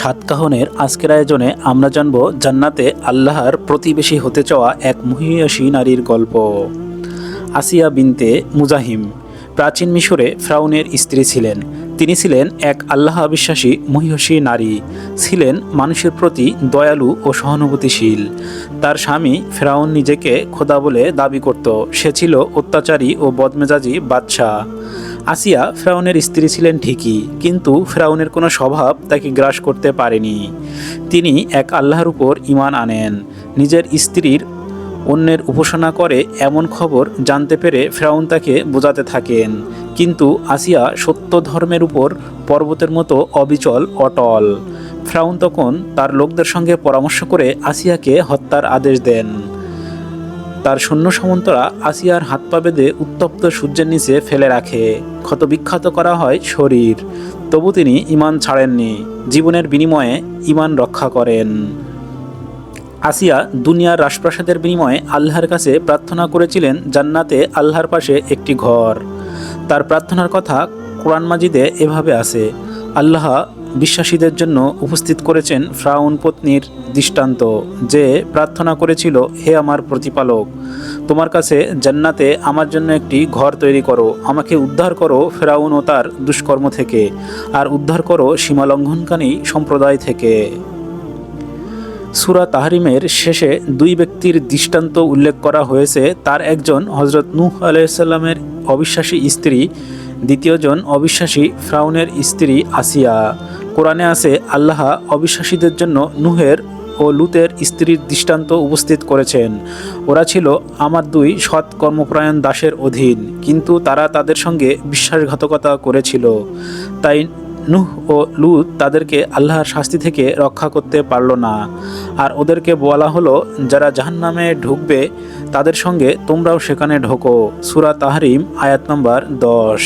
সাতকাহনের আজকের আয়োজনে আমরা জানব জান্নাতে আল্লাহর প্রতিবেশী হতে চাওয়া এক মহিয়সী নারীর গল্প। আসিয়া বিনতে মুজাহিম, প্রাচীন মিশরে ফ্রাউনের স্ত্রী ছিলেন। তিনি ছিলেন এক আল্লাহ বিশ্বাসী মহিয়সী নারী, ছিলেন মানুষের প্রতি দয়ালু ও সহানুভূতিশীল। তার স্বামী ফেরাউন নিজেকে খোদা বলে দাবি করত। সে ছিল অত্যাচারী ও বদমেজাজি বাদশাহ। আসিয়া ফ্রাউনের স্ত্রী ছিলেন ঠিকই, কিন্তু ফ্রাউনের কোনো স্বভাব তাকে গ্রাস করতে পারেনি। তিনি এক আল্লাহর উপর ইমান আনেন। নিজের স্ত্রীর অন্যের উপাসনা করে এমন খবর জানতে পেরে ফ্রাউন তাকে বোঝাতে থাকেন। কিন্তু আসিয়া সত্য ধর্মের উপর পর্বতের মতো অবিচল, অটল। ফ্রাউন তখন তার লোকদের সঙ্গে পরামর্শ করে আসিয়াকে হত্যার আদেশ দেন। তার সৈন্য সামন্তরা আসিয়ার হাত পা বেঁধে উত্তপ্ত সূর্যের নিচে ফেলে রাখে। ক্ষতবিখ্যাত করা হয় শরীর। তবু তিনি ইমান ছাড়েননি। জীবনের বিনিময়ে ইমান রক্ষা করেন। আসিয়া দুনিয়ার রাজপ্রাসাদের বিনিময়ে আল্লাহর কাছে প্রার্থনা করেছিলেন জান্নাতে আল্লাহর পাশে একটি ঘর। তার প্রার্থনার কথা কোরআন মাজিদে এভাবে আছে, আল্লাহ বিশ্বাসীদের জন্য উপস্থিত করেছেন ফ্রাউন পত্নীর দৃষ্টান্ত, যে প্রার্থনা করেছিল, হে আমার প্রতিপালক, তোমার কাছে জান্নাতে আমার জন্য একটি ঘর তৈরি করো, আমাকে উদ্ধার করো ফেরাউন ও তার দুষ্কর্ম থেকে, আর উদ্ধার করো সীমালঙ্ঘনকারী সম্প্রদায় থেকে। সুরা তাহরিমের শেষে দুই ব্যক্তির দৃষ্টান্ত উল্লেখ করা হয়েছে, তার একজন হজরত নূহ আলাইসাল্লামের অবিশ্বাসী স্ত্রী, দ্বিতীয়জন অবিশ্বাসী ফ্রাউনের স্ত্রী আসিয়া। কোরআনে আছে, আল্লাহ অবিশ্বাসীদের জন্য নুহের ও লুতের স্ত্রীর দৃষ্টান্ত উপস্থিত করেছেন। ওরা ছিল আমার দুই সৎ কর্মপ্রায়ণ দাসের অধীন, কিন্তু তারা তাদের সঙ্গে বিশ্বাসঘাতকতা করেছিল। তাই নুহ ও লুত তাদেরকে আল্লাহর শাস্তি থেকে রক্ষা করতে পারল না। আর ওদেরকে বলা হলো, যারা জাহান্নামে ঢুকবে, তাদের সঙ্গে তোমরাও সেখানে ঢোকো। সুরা তাহরিম, আয়াত নম্বর দশ।